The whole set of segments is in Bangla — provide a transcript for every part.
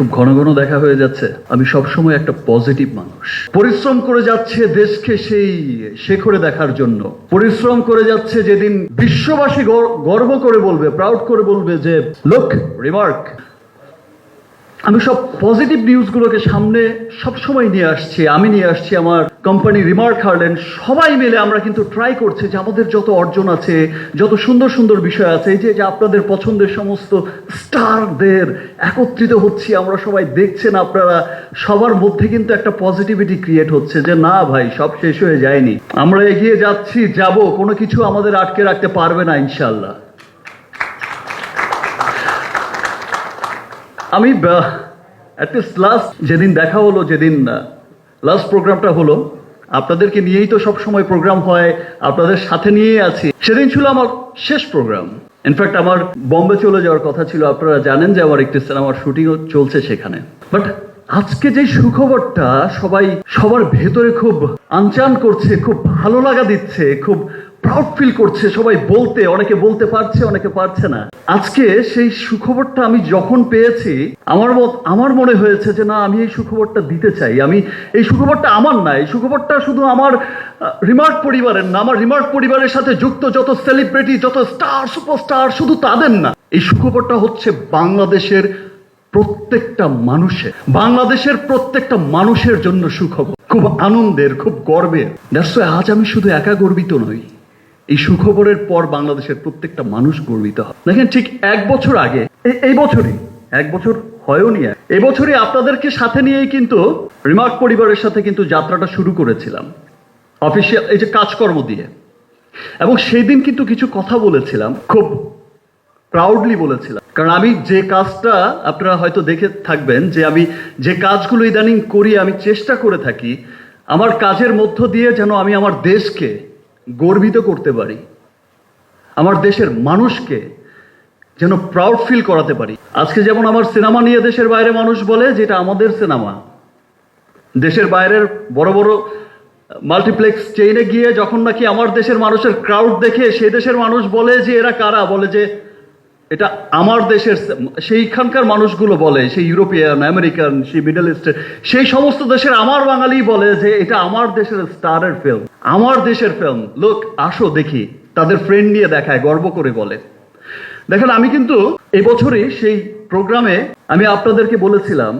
খুব ঘন ঘন দেখা হয়ে যাচ্ছে। আমি সবসময় একটা পজিটিভ মানুষ। পরিশ্রম করে যাচ্ছে দেশকে সেই শেখরে দেখার জন্য। পরিশ্রম করে যাচ্ছে যেদিন বিশ্ববাসী গর্ব করে বলবে প্রাউড করে বলবে যে লোক রিমার্ক আমি সব পজিটিভ নিউজগুলোকে সামনে সবসময় নিয়ে আসছি, আমি নিয়ে আসছি আমার কোম্পানি রিমার্ক হার্লেন সবাই মিলে আমরা কিন্তু ট্রাই করছি যে আমাদের যত অর্জন আছে, যত সুন্দর সুন্দর বিষয় আছে, এই যে যে আপনাদের পছন্দের সমস্ত স্টারদের একত্রিত হচ্ছি, আমরা সবাই দেখছেন আপনারা, সবার মধ্যে কিন্তু একটা পজিটিভিটি ক্রিয়েট হচ্ছে যে, না ভাই, সব শেষ হয়ে যায়নি। আমরা এগিয়ে যাচ্ছি, যাব, কোনো কিছু আমাদের আটকে রাখতে পারবে না ইনশাল্লাহ আমি লাস্ট যেদিন দেখা হলো, যেদিন লাস্ট প্রোগ্রামটা হলো, আপনাদেরকে নিয়েই তো সব সময় প্রোগ্রাম হয়, আপনাদের সাথে নিয়েই আছি। সেদিন ছিল আমার শেষ প্রোগ্রাম ইনফ্যাক্ট আমার বম্বে চলে যাওয়ার কথা ছিল, আপনারা জানেন যে আমার একটি সিনেমার শুটিংও চলছে সেখানে। বাট আজকে যে সুখবরটা সবাই, সবার ভেতরে খুব আনচান করছে, খুব ভালো লাগা দিচ্ছে, খুব প্রাউড ফিল করছে, সবাই বলতে, অনেকে বলতে পারছে, অনেকে পারছে না। আজকে সেই সুখবরটা আমি যখন পেয়েছি, আমার মত, আমার মনে হয়েছে যে না, আমি এই সুখবরটা দিতে চাই। আমি, এই সুখবরটা আমার না, এই সুখবরটা শুধু আমার রিমার্ক পরিবারের না, আমার রিমার্ক পরিবারের সাথে যুক্ত যত সেলিব্রিটি যত স্টার সুপারস্টার শুধু তাদের না। এই সুখবরটা হচ্ছে বাংলাদেশের প্রত্যেকটা মানুষের, বাংলাদেশের প্রত্যেকটা মানুষের জন্য সুখবর। খুব আনন্দের, খুব গর্বের। দ্যাটস আজ আমি শুধু একা গর্বিত নই। এই সুখবরের পর বাংলাদেশের প্রত্যেকটা মানুষ গর্বিত হয়। দেখেন ঠিক এক বছর আগে এই বছরই, এক বছর হয়ওনি আর। এই আপনাদেরকে সাথে নিয়েই কিন্তু রিমার্ক পরিবারের সাথে কিন্তু যাত্রাটা শুরু করেছিলাম। অফিসিয়াল এই যে কাজকর্ম দিয়ে। এবং সেই দিন কিন্তু কিছু কথা বলেছিলাম, খুব প্রাউডলি বলেছিলাম। কারণ আমি যে কাজটা আপনারা হয়তো দেখে থাকবেন যে আমি যে কাজগুলো ইদানিং করি, আমি চেষ্টা করে থাকি, আমার কাজের মধ্য দিয়ে যেন আমি আমার দেশকে গর্বিত করতে পারি। আমার দেশের মানুষকে যেন প্রাউড ফিল করাতে পারি। আজকে যেমন আমার সিনেমা নিয়ে দেশের বাইরে মানুষ বলে যে এটা আমাদের সিনেমা দেশের বাইরের বড় বড় মাল্টিপ্লেক্স চেইনে গিয়ে যখন নাকি আমার দেশের মানুষের ক্রাউড দেখে সেই দেশের মানুষ বলে যে এরা কারা, বলে যে এটা আমার দেশের সেইখানকার মানুষগুলো বলে, সেই ইউরোপিয়ান, আমেরিকান, সেই মিডল ইস্টের, সেই সমস্ত দেশের আমার বাঙালি বলে যে এটা আমার দেশের স্টারের ফিল্ম আমার দেশের ফিল্ম লোক, আসো দেখি, তাদের ফ্রেন্ড নিয়ে দেখায়, গর্ব করে বলে। দেখেন, আমি কিন্তু এবছরই সেই প্রোগ্রামে আমি আপনাদেরকে বলেছিলাম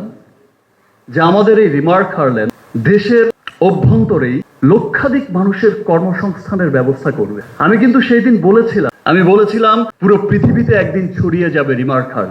যে আমাদের এই রিমার্ক হারলেন, দেশের অভ্যন্তরেই লক্ষাধিক মানুষের কর্মসংস্থানের ব্যবস্থা করবে। আমি কিন্তু সেই দিন বলেছিলাম, আমি বলেছিলাম, পুরো পৃথিবীতে একদিন ছড়িয়ে যাবে রিমার্ক হারলেন